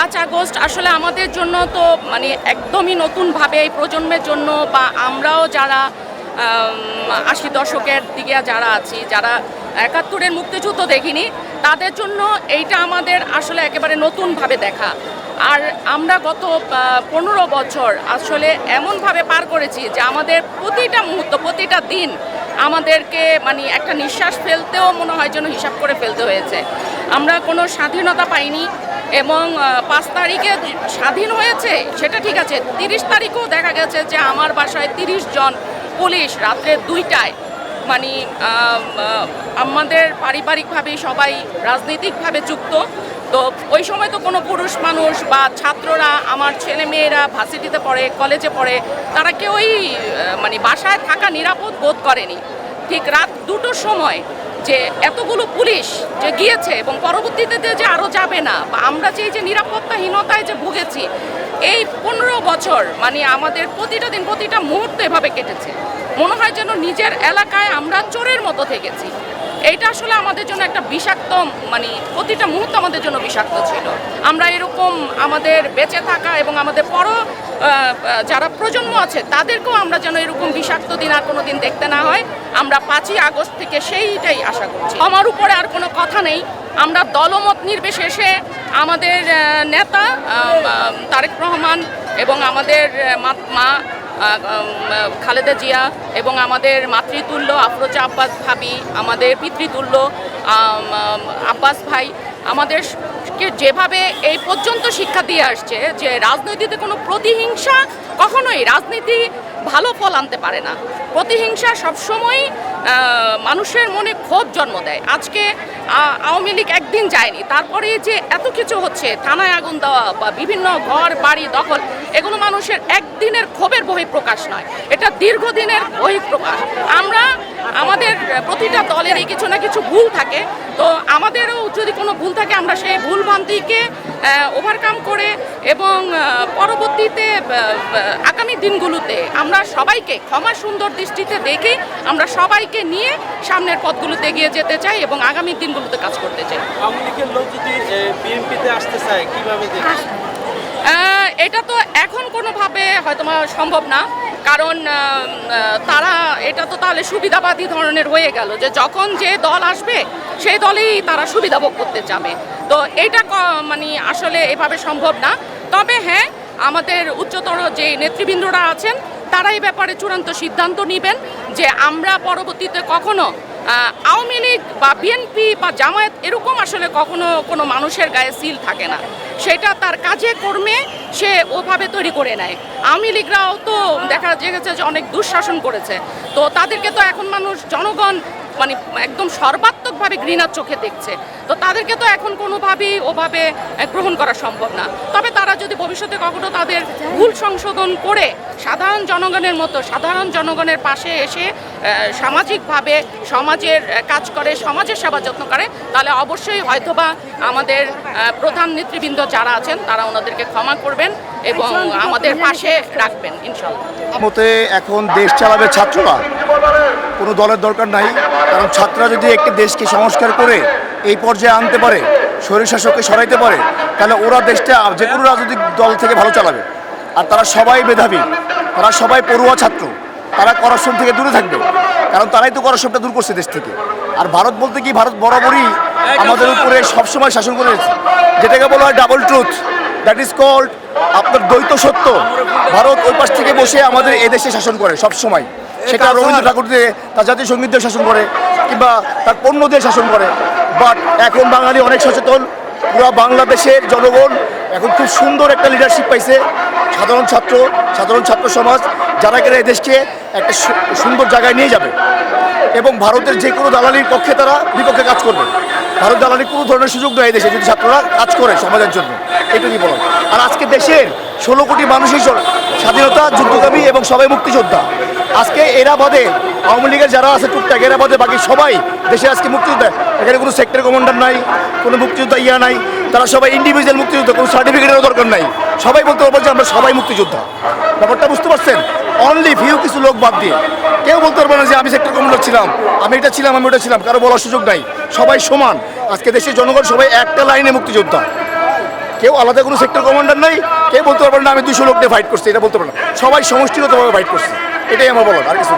পাঁচ আগস্ট আসলে আমাদের জন্য তো মানে একদমই নতুনভাবে এই প্রজন্মের জন্য বা আমরাও যারা আশি দশকের দিকে যারা আছি, যারা একাত্তরের মুক্তিযুদ্ধ দেখিনি, তাদের জন্য এইটা আমাদের আসলে একেবারে নতুনভাবে দেখা। আর আমরা গত পনেরো বছর আসলে এমনভাবে পার করেছি যে আমাদের প্রতিটা মুহূর্ত, প্রতিটা দিন আমাদেরকে মানে একটা নিঃশ্বাস ফেলতেও মনে হয় যেন হিসাব করে ফেলতে হয়েছে। আমরা কোনো স্বাধীনতা পাইনি এবং পাঁচ তারিখে স্বাধীন হয়েছে, সেটা ঠিক আছে। তিরিশ তারিখেও দেখা গেছে যে আমার বাসায় তিরিশ জন পুলিশ রাত্রে দুইটায়। মানে আমাদের পারিবারিকভাবে সবাই রাজনৈতিকভাবে যুক্ত। তো ওই সময় তো কোনো পুরুষ মানুষ বা ছাত্ররা, আমার ছেলে মেয়েরা ভার্সিটিতে পড়ে, কলেজে পড়ে, তারা কেউই মানে বাসায় থাকা নিরাপদ বোধ করেনি। ঠিক রাত দুটোর সময় যে এতগুলো পুলিশ যে গিয়েছে এবং পরবর্তীতে যে আরও যাবে না, বা আমরা যে যে নিরাপত্তাহীনতায় যে ভুগেছি, এই পনেরো বছর মানে আমাদের প্রতিটা দিন, প্রতিটা মুহূর্ত এভাবে কেটেছে। মনে হয় যেন নিজের এলাকায় আমরা চোরের মতো থেকেছি। এইটা আসলে আমাদের জন্য একটা বিষাক্ত মানে প্রতিটা মুহূর্ত আমাদের জন্য বিষাক্ত ছিল। আমরা এরকম আমাদের বেঁচে থাকা এবং আমাদের পর যারা প্রজন্ম আছে, তাদেরকেও আমরা যেন এরকম বিষাক্ত দিন আর কোনো দিন দেখতে না হয়। আমরা পাঁচই আগস্ট থেকে সেইটাই আশা করছি। আমার উপরে আর কোনো কথা নেই। আমরা দলমত নির্বিশেষে আমাদের নেতা তারেক রহমান এবং আমাদের মা- খালেদা জিয়া এবং আমাদের মাতৃতুল্য আফরোজা আব্বাস ভাবি, আমাদের পিতৃতুল্য আব্বাস ভাই আমাদেরকে যেভাবে এই পর্যন্ত শিক্ষা দিয়ে আসছে যে রাজনীতিতে কোনো প্রতিহিংসা কখনোই রাজনীতি ভালো ফল আনতে পারে না। প্রতিহিংসা সবসময় মানুষের মনে ক্ষোভ জন্ম দেয়। আজকে আওয়ামী লীগ একদিন যায়নি। তারপরে যে এত কিছু হচ্ছে, থানায় আগুন দেওয়া বা বিভিন্ন ঘর বাড়ি দখল এগুলো মানুষের একদিনের ক্ষোভের বহিঃপ্রকাশ নয় এটা দীর্ঘদিনের বহিঃপ্রকাশ। আমরা আমাদের প্রতিটা দলেরই কিছু না কিছু ভুল থাকে তো আমাদেরও যদি কোনো ভুল থাকে আমরা সেই ভুল ভ্রান্তিকে ওভারকাম করে এবং পরবর্তীতে আগামী দিনগুলোতে আমরা সবাইকে ক্ষমা সুন্দর দৃষ্টিতে দেখে আমরা সবাইকে নিয়ে সামনের পথগুলোতে এগিয়ে যেতে চাই এবং আগামী দিনগুলোতে কাজ করতে চাই। আওয়ামী লীগের লোক যদি বিএনপিতে আসতে চায় কীভাবে এটা তো এখন কোনোভাবে হয়তো সম্ভব না, কারণ তারা, এটা তো তাহলে সুবিধাবাদী ধরনের হয়ে গেল যে যখন যে দল আসবে, সেই দলেই তারা সুবিধা ভোগ করতে যাবে। তো এটা মানে আসলে এভাবে সম্ভব না। তবে হ্যাঁ আমাদের উচ্চতর যে নেতৃবৃন্দরা আছেন, তারা এই ব্যাপারে চূড়ান্ত সিদ্ধান্ত নেবেন যে আমরা পরবর্তীতে কখনো আওয়ামী লীগ বা বিএনপি বা জামায়াত এরকম আসলে কখনো কোনো মানুষের গায়ে সিল থাকে না। সেটা তার কাজে, কর্মে সে ওভাবে তৈরি করে নেয়। আওয়ামী লীগরাও তো দেখা গেছে যে অনেক দুঃশাসন করেছে। তো তাদেরকে তো এখন মানুষ, জনগণ মানে একদম সর্বাত্মকভাবে ঘৃণার চোখে দেখছে। তো তাদেরকে তো এখন কোনোভাবেই ওভাবে গ্রহণ করা সম্ভব না। তবে তারা যদি ভবিষ্যতে কখনো তাদের ভুল সংশোধন করে সাধারণ জনগণের মতো, সাধারণ জনগণের পাশে এসে সামাজিকভাবে সমাজের কাজ করে, সমাজের সেবা যত্ন করে, তাহলে অবশ্যই হয়তোবা আমাদের প্রধান নেতৃবৃন্দ যারা আছেন তারা ওনাদেরকে ক্ষমা করবেন এবং আমাদের পাশে রাখবেন ইনশাল্লাহ। মতে এখন দেশ চালাবে ছাত্ররা কোনো দলের দরকার নাই। কারণ ছাত্ররা যদি একটি দেশকে সংস্কার করে এই পর্যায়ে আনতে পারে শরীর শাসককে সরাইতে পারে তাহলে ওরা দেশটা যে কোনো রাজনৈতিক দল থেকে ভালো চালাবে। আর তারা সবাই মেধাবী তারা সবাই পড়ুয়া ছাত্র তারা করাপশন থেকে দূরে থাকবে। কারণ তারাই তো করাপশনটা দূর করছে দেশ থেকে। আর ভারত বলতে কি ভারত বরাবরই আমাদের উপরে সবসময় শাসন করে যেটাকে বলা হয় double truth that is called আপনার দ্বৈত সত্য। ভারত ওই পাশ থেকে বসে আমাদের এই দেশে শাসন করে সব সময় সেটা রবীন্দ্র ঠাকুর দিয়ে তার জাতীয় সংগীত দিয়ে শাসন করে কিংবা তার পণ্য দিয়ে শাসন করে। বাট এখন বাঙালি অনেক সচেতন পুরো বাংলাদেশের জনগণ এখন খুব সুন্দর একটা লিডারশিপ পাইছে। সাধারণ ছাত্র সাধারণ ছাত্র সমাজ যারা কিনা এই দেশকে একটা সুন্দর জায়গায় নিয়ে যাবে। এবং ভারতের যে কোনো দালালির পক্ষে তারা বিপক্ষে কাজ করবে। ভারত দালালির কোনো ধরনের সুযোগ এই দেশে যদি ছাত্ররা কাজ করে সমাজের জন্য। এইটুকুই বলো আর আজকে দেশের ষোলো কোটি মানুষই স্বাধীনতা, যুদ্ধগামী এবং সবাই মুক্তিযোদ্ধা। আজকে এরা বাদে আওয়ামী লীগের যারা আছে টুকটাক, এরা বাদে বাকি সবাই দেশে আজকে মুক্তিযোদ্ধা। এখানে কোনো সেক্টর কমান্ডার নাই, কোনো মুক্তিযোদ্ধা ইয়া নাই, তারা সবাই ইন্ডিভিজুয়াল মুক্তিযোদ্ধা, কোনো সার্টিফিকেটেরও দরকার নাই। সবাই বলতে পারব যে আমরা সবাই মুক্তিযোদ্ধা। ব্যাপারটা বুঝতে পারছেন? অনলি ভিউ কিছু লোক বাদ দিয়ে। কেউ বলতে পারবে না যে আমি সেক্টর কমান্ডার ছিলাম, আমি এটা ছিলাম, আমি ওটা ছিলাম, কারও বলার সুযোগ নাই। সবাই সমান। আজকে দেশের জনগণ সবাই একটা লাইনে মুক্তিযোদ্ধা। কেউ আলাদা কোনো সেক্টর কমান্ডার নাই, কেউ বলতে পারবেন না আমি দুশো লোক নিয়ে ফাইট করছি, এটা বলতে পারবেন না। সবাই সমষ্টিগতভাবে ফাইট করছে। এটাই আমার বলার, আর কিছু